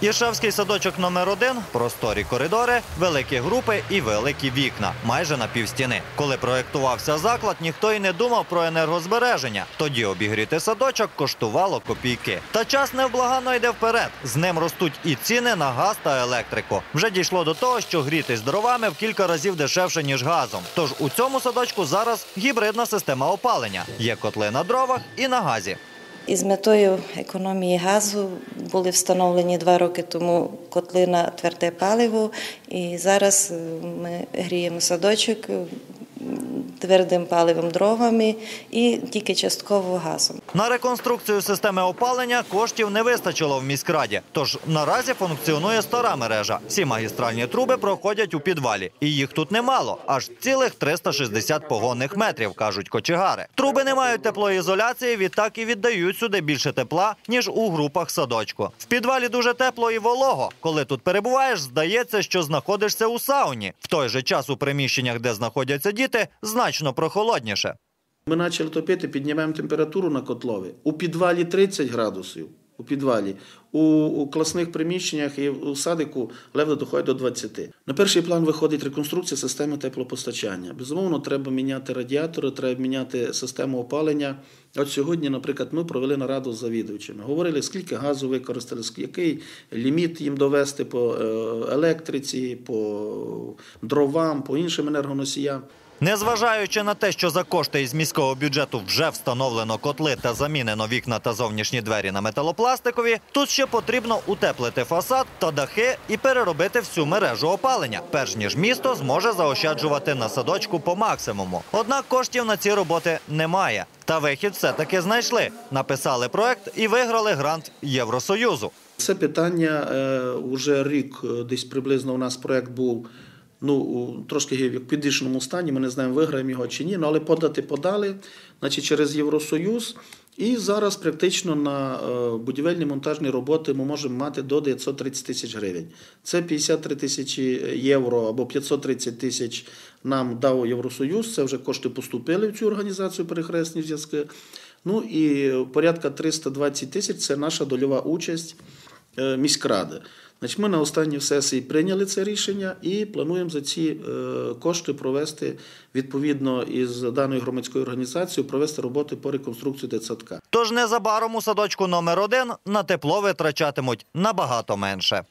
Іршавський садочок номер 1 просторі коридори, великі групи і великі вікна, майже на півстіни. Коли проєктувався заклад, ніхто й не думав про енергозбереження. Тоді обігріти садочок коштувало копійки. Та час невблаганно йде вперед. З ним ростуть і ціни на газ та електрику. Вже дійшло до того, що грітись дровами в кілька разів дешевше ніж газом. Тож у цьому садочку зараз гібридна система опалення. Є котли на дровах і на газі. Із метою економії газу були встановлені два роки тому котли на тверде паливо, і зараз е, ми гріємо садочок твердим паливом дровами і тільки частково газом. На реконструкцію системи опалення коштів не вистачило в міськраді. Тож наразі функціонує стара мережа. Всі магістральні труби проходять у підвалі, і їх тут немало, аж цілих 360 погонних метрів, кажуть кочегари. Труби не мають теплоізоляції, відтак і віддають сюди більше тепла ніж у групах садочку. В підвалі дуже тепло і волого. Коли тут перебуваєш, здається, що знаходишся у сауні. В той же час у приміщеннях, де знаходяться діти, значно прохолодніше. Ми почали топити, піднімаємо температуру на котлові. У підвалі 30 градусів. У підвалі. У, у класних приміщеннях і у садику ледве доходить до 20. На перший план виходить реконструкція системи теплопостачання. Безумовно, треба міняти радіатори, треба міняти систему опалення. От сьогодні, наприклад, ми провели нараду з завідувачами. Говорили, скільки газу використали, який ліміт їм довести по е, електриці, по дровам, по іншим енергоносіям. Незважаючи на те, що за кошти із міського бюджету вже встановлено котли та замінено вікна та зовнішні двері на металопластикові, тут ще потрібно утеплити фасад та дахи і переробити всю мережу опалення, перш ніж місто зможе заощаджувати на садочку по максимуму. Однак коштів на ці роботи немає. Та вихід все-таки знайшли. Написали проект і виграли грант Євросоюзу. Це питання е, уже рік, е, десь приблизно у нас проект був ну, трошки в підвішеному стані. Ми не знаємо, виграємо його чи ні. Ну, але подати подали, значить, через Євросоюз. І зараз практично на е, будівельні монтажні роботи ми можемо мати до 930 тисяч гривень. Це 53 тисячі євро або 530 тисяч нам дав Євросоюз. Це вже кошти поступили в цю організацію перехресні зв'язки. Ну і порядка 320 тисяч це наша дольова участь е, міськради. Значить, ми на останній сесії прийняли це рішення і плануємо за ці е, кошти провести відповідно із даною громадською організацією провести роботи по реконструкції дитсадка. Тож незабаром у садочку номер 1 на тепло витрачатимуть набагато менше.